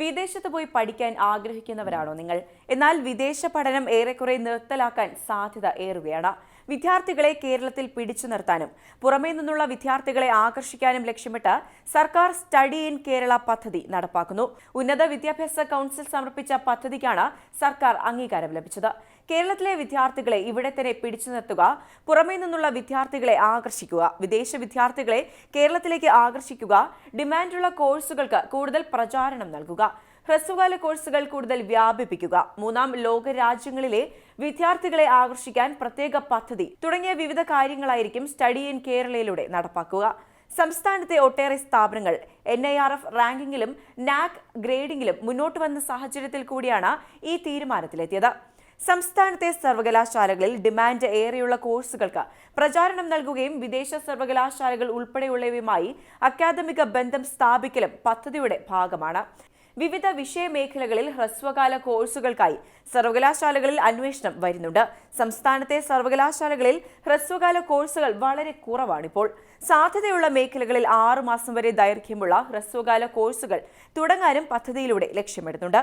വിദേശത്ത് പോയി പഠിക്കാൻ ആഗ്രഹിക്കുന്നവരാണോ നിങ്ങൾ? എന്നാൽ വിദേശ പഠനം ഏറെക്കുറെ നിർത്തലാക്കാൻ സാധ്യത ഏറുകയാണ്. വിദ്യാർത്ഥികളെ കേരളത്തിൽ പിടിച്ചു നിർത്താനും പുറമേ നിന്നുള്ള വിദ്യാർത്ഥികളെ ആകർഷിക്കാനും ലക്ഷ്യമിട്ട് സർക്കാർ സ്റ്റഡി ഇൻ കേരള പദ്ധതി നടപ്പാക്കുന്നു. ഉന്നത വിദ്യാഭ്യാസ കൗൺസിൽ സമർപ്പിച്ച പദ്ധതിക്കാണ് സർക്കാർ അംഗീകാരം ലഭിച്ചത്. കേരളത്തിലെ വിദ്യാർത്ഥികളെ ഇവിടെ തന്നെ പിടിച്ചു നിർത്തുക പുറമേ നിന്നുള്ള വിദ്യാർത്ഥികളെ ആകർഷിക്കുക വിദേശ വിദ്യാർത്ഥികളെ കേരളത്തിലേക്ക് ആകർഷിക്കുക ഡിമാൻഡുള്ള കോഴ്സുകൾക്ക് കൂടുതൽ പ്രചാരണം നൽകുക ഹ്രസ്വകാല കോഴ്സുകൾ കൂടുതൽ വ്യാപിപ്പിക്കുക മൂന്നാം ലോക രാജ്യങ്ങളിലെ വിദ്യാർത്ഥികളെ ആകർഷിക്കാൻ പ്രത്യേക പദ്ധതി തുടങ്ങിയ വിവിധ കാര്യങ്ങളായിരിക്കും സ്റ്റഡി ഇൻ കേരളയിലൂടെ നടപ്പാക്കുക. സംസ്ഥാനത്തെ ഒട്ടേറെ സ്ഥാപനങ്ങൾ എൻ ഐ ആർ എഫ് റാങ്കിങ്ങിലും നാക് ഗ്രേഡിംഗിലും മുന്നോട്ട് വന്ന സാഹചര്യത്തിൽ കൂടിയാണ് ഈ തീരുമാനത്തിലെത്തിയത്. സംസ്ഥാനത്തെ സർവകലാശാലകളിൽ ഡിമാൻഡ് ഏറെയുള്ള കോഴ്സുകൾക്ക് പ്രചാരണം നൽകുകയും വിദേശ സർവകലാശാലകൾ ഉൾപ്പെടെയുള്ളവയുമായി അക്കാദമിക ബന്ധം സ്ഥാപിക്കലും പദ്ധതിയുടെ ഭാഗമാണ്. വിവിധ വിഷയമേഖലകളിൽ ഹ്രസ്വകാല കോഴ്സുകൾക്കായി സർവകലാശാലകളിൽ അന്വേഷണം വരുന്നുണ്ട്. സംസ്ഥാനത്തെ സർവകലാശാലകളിൽ ഹ്രസ്വകാല കോഴ്സുകൾ വളരെ കുറവാണിപ്പോൾ. സാധ്യതയുള്ള മേഖലകളിൽ ആറുമാസം വരെ ദൈർഘ്യമുള്ള ഹ്രസ്വകാല കോഴ്സുകൾ തുടങ്ങാനും പദ്ധതിയിലൂടെ ലക്ഷ്യമിടുന്നുണ്ട്.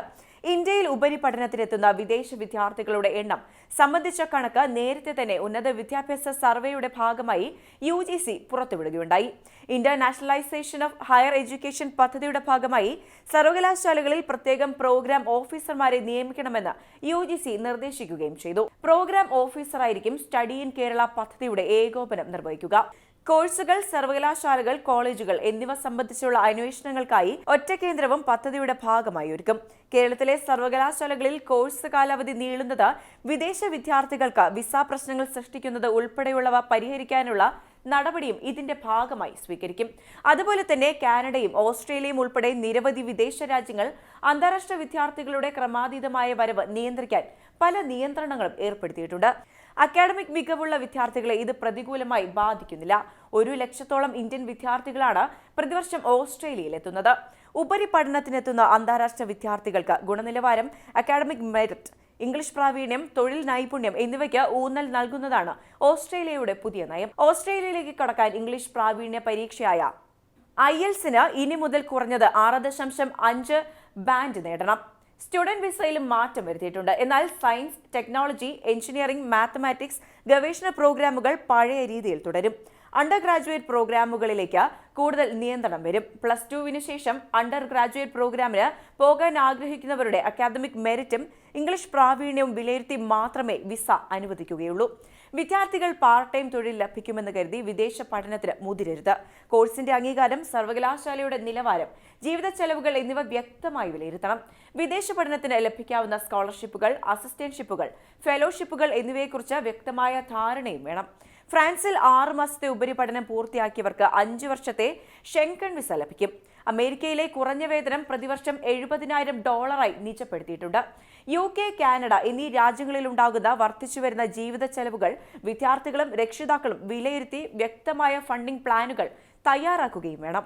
ഇന്ത്യയിൽ ഉപരിപഠനത്തിനെത്തുന്ന വിദേശ വിദ്യാർത്ഥികളുടെ എണ്ണം സംബന്ധിച്ച കണക്ക് നേരത്തെ തന്നെ ഉന്നത വിദ്യാഭ്യാസ സർവേയുടെ ഭാഗമായി യു ജി സി പുറത്തുവിടുകയുണ്ടായി. ഇന്റർനാഷണലൈസേഷൻ ഓഫ് ഹയർ എഡ്യൂക്കേഷൻ പദ്ധതിയുടെ ഭാഗമായി സർവകലാശാലകളിൽ പ്രത്യേകം പ്രോഗ്രാം ഓഫീസർമാരെ നിയമിക്കണമെന്ന് യു ജി സി നിർദ്ദേശിക്കുകയും ചെയ്തു. പ്രോഗ്രാം ഓഫീസറായിരിക്കും സ്റ്റഡി ഇൻ കേരള പദ്ധതിയുടെ ഏകോപനം നിർവഹിക്കുക. കോഴ്സുകൾ സർവകലാശാലകൾ കോളേജുകൾ എന്നിവ സംബന്ധിച്ചുള്ള അന്വേഷണങ്ങൾക്കായി ഒറ്റ കേന്ദ്രവും പദ്ധതിയുടെ ഭാഗമായി ഒരുക്കും കേരളത്തിലെ സർവകലാശാലകളിൽ കോഴ്സ് കാലാവധി നീളുന്നത് വിദേശ വിദ്യാർത്ഥികൾക്ക് വിസ പ്രശ്നങ്ങൾ സൃഷ്ടിക്കുന്നത് ഉൾപ്പെടെയുള്ളവ പരിഹരിക്കാനുള്ള നടപടിയും ഇതിന്റെ ഭാഗമായി സ്വീകരിക്കും. അതുപോലെ തന്നെ കാനഡയും ഓസ്ട്രേലിയയും ഉൾപ്പെടെ നിരവധി വിദേശ രാജ്യങ്ങൾ അന്താരാഷ്ട്ര വിദ്യാർത്ഥികളുടെ ക്രമാതീതമായ വരവ് നിയന്ത്രിക്കാൻ പല നിയന്ത്രണങ്ങളും ഏർപ്പെടുത്തിയിട്ടുണ്ട്. അക്കാഡമിക് മികവുള്ള വിദ്യാർത്ഥികളെ ഇത് പ്രതികൂലമായി ബാധിക്കുന്നില്ല. ഒരു ലക്ഷത്തോളം ഇന്ത്യൻ വിദ്യാർത്ഥികളാണ് പ്രതിവർഷം ഓസ്ട്രേലിയയിൽ എത്തുന്നത്. ഉപരിപഠനത്തിനെത്തുന്ന അന്താരാഷ്ട്ര വിദ്യാർത്ഥികൾക്ക് ഗുണനിലവാരം അക്കാഡമിക് മെറിറ്റ് ഇംഗ്ലീഷ് പ്രാവീണ്യം തൊഴിൽ നൈപുണ്യം എന്നിവയ്ക്ക് ഊന്നൽ നൽകുന്നതാണ് ഓസ്ട്രേലിയയുടെ പുതിയ നയം. ഓസ്ട്രേലിയയിലേക്ക് കടക്കാൻ ഇംഗ്ലീഷ് പ്രാവീണ്യ പരീക്ഷയായ ഐ എൽസിന് ഇനി മുതൽ കുറഞ്ഞത് ആറ് ദശാംശം അഞ്ച് ബാൻഡ് നേടണം. സ്റ്റുഡന്റ് വിസയിലും മാറ്റം വരുത്തിയിട്ടുണ്ട്. എന്നാൽ സയൻസ് ടെക്നോളജി എഞ്ചിനീയറിംഗ് മാത്തമാറ്റിക്സ് ഗവേഷണ പ്രോഗ്രാമുകൾ പഴയ രീതിയിൽ തുടരും. അണ്ടർ ഗ്രാജുവേറ്റ് പ്രോഗ്രാമുകളിലേക്ക് കൂടുതൽ നിയന്ത്രണം വരും. പ്ലസ് ടുവിന് ശേഷം അണ്ടർ ഗ്രാജുവേറ്റ് പ്രോഗ്രാമിന് പോകാൻ ആഗ്രഹിക്കുന്നവരുടെ അക്കാദമിക് മെറിറ്റും ഇംഗ്ലീഷ് പ്രാവീണ്യവും വിലയിരുത്തി മാത്രമേ വിസ അനുവദിക്കുകയുള്ളൂ. വിദ്യാർത്ഥികൾ പാർട്ട് ടൈം തൊഴിൽ ലഭിക്കുമെന്ന് കരുതി വിദേശ പഠനത്തിന് മുതിരരുത്. കോഴ്സിന്റെ അംഗീകാരം സർവകലാശാലയുടെ നിലവാരം ജീവിത ചെലവുകൾ എന്നിവ വ്യക്തമായി വിലയിരുത്തണം. വിദേശ പഠനത്തിന് ലഭിക്കാവുന്ന സ്കോളർഷിപ്പുകൾ അസിസ്റ്റൻഷിപ്പുകൾ ഫെലോഷിപ്പുകൾ എന്നിവയെക്കുറിച്ച് വ്യക്തമായ ധാരണയും വേണം. ഫ്രാൻസിൽ ആറ് മാസത്തെ ഉപരിപഠനം പൂർത്തിയാക്കിയവർക്ക് അഞ്ചു വർഷത്തെ ഷെങ്കൺ വിസ ലഭിക്കും. അമേരിക്കയിലെ കുറഞ്ഞ വേതനം പ്രതിവർഷം എഴുപതിനായിരം ഡോളറായി നിജപ്പെടുത്തിയിട്ടുണ്ട്. യു കെ കാനഡ എന്നീ രാജ്യങ്ങളിൽ ഉണ്ടാകുന്ന വർദ്ധിച്ചുവരുന്ന ജീവിത ചെലവുകൾ വിദ്യാർത്ഥികളും രക്ഷിതാക്കളും വിലയിരുത്തി വ്യക്തമായ ഫണ്ടിംഗ് പ്ലാനുകൾ തയ്യാറാക്കുകയും വേണം.